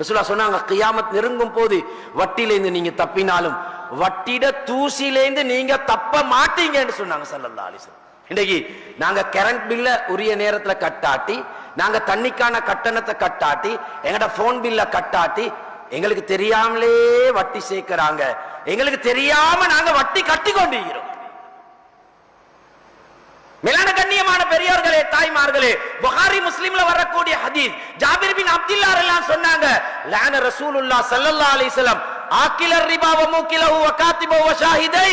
ரசூலா சொன்னாங்க கியாமத் நெருங்கும் போது வட்டிலேருந்து நீங்க தப்பினாலும் வட்டிட தூசிலேருந்து நீங்க தப்ப மாட்டீங்கன்னு சொன்னாங்க சல்லல்லா அலிஸ்லாம் இன்னைக்கு நாங்க கரண்ட் பில்ல உரிய நேரத்துல கட்டாட்டி நாங்க தண்ணிக்கான கட்டணத்தை கட்டாட்டி எங்கட போன் பில்ல கட்டாட்டி எங்களுக்கு தெரியாமலே வட்டி சேர்க்கிறாங்க. எங்களுக்கு தெரியாம நாங்க வட்டி கட்டி கொண்டிருக்கிறோம் மேலான கண்ணி பெரியோர்களே தாய்மார்களே புகாரி முஸ்லிம்ல வரக்கூடிய ஹதீஸ் ஜாபிர் பின் அப்துல்லா எல்லாம் சொன்னாங்க லான ரசூலுல்லாஹ் ஸல்லல்லாஹு அலைஹி ஆக்கிலர் ரிபா வ மூக்கிலஹு வ காத்திபு வ ஷாஹிதை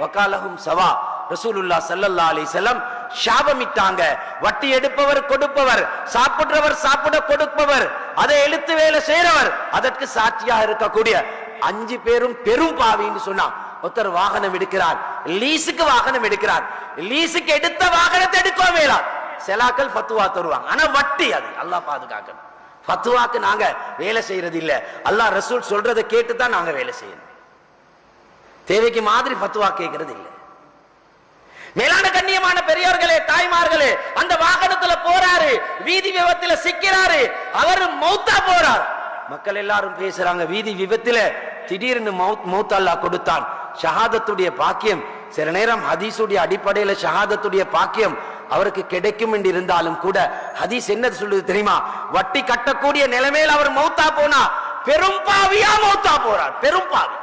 வ காலஹும் சவா. ரசூலுல்லா சல்லல்லா அலைஹி வஸல்லம் சாபமிட்டாங்க வட்டி எடுப்பவர் கொடுப்பவர் சாப்பிடுறவர் சாப்பிட கொடுப்பவர் அதை எழுத்து வேலை செய்யறவர் அதற்கு சாட்சியாக இருக்கக்கூடிய அஞ்சு பேரும் பெரும் பாவின்னு சொன்னான். ஒருத்தர் வாகனம் எடுக்கிறார் லீஸுக்கு வாகனம் எடுக்கிறார் லீஸுக்கு எடுத்த வாகனத்தை எடுக்க வேளாம் செலாக்கள் ஃபத்துவா தருவாங்க. ஆனா வட்டி அது அல்லாஹ் பாதுகாக்கணும். ஃபத்துவாக்கு நாங்க வேலை செய்யறது இல்ல. அல்லாஹ் ரசூல் சொல்றதை கேட்டு தான் நாங்க வேலை செய்யணும். தேவைக்கு மாதிரி ஃபத்துவா கேட்கறது இல்லை. மேலான கண்ணியமான பெரியவர்களே தாய்மார்களே அந்த வாகனத்துல போறாரு வீதி விபத்துல சிக்கிறாரு அவர் மௌத்தா போறார். மக்கள் எல்லாரும் பேசுறாங்க வீதி விபத்துல திடீர்னு மௌத் மௌத் அல்லாஹ் கொடுத்தான். ஷஹாதத்துடைய பாக்கியம். சில நேரம் ஹதீஸுடைய அடிப்படையில ஷஹாதத்துடைய பாக்கியம் அவருக்கு கிடைக்கும் என்று இருந்தாலும் கூட ஹதீஸ் என்ன சொல்லுது தெரியுமா? வட்டி கட்டக்கூடிய நிலைமையில் அவர் மௌத்தா போனா பெரும் பாவியா மௌத்தா போறார். பெரும் பாவி.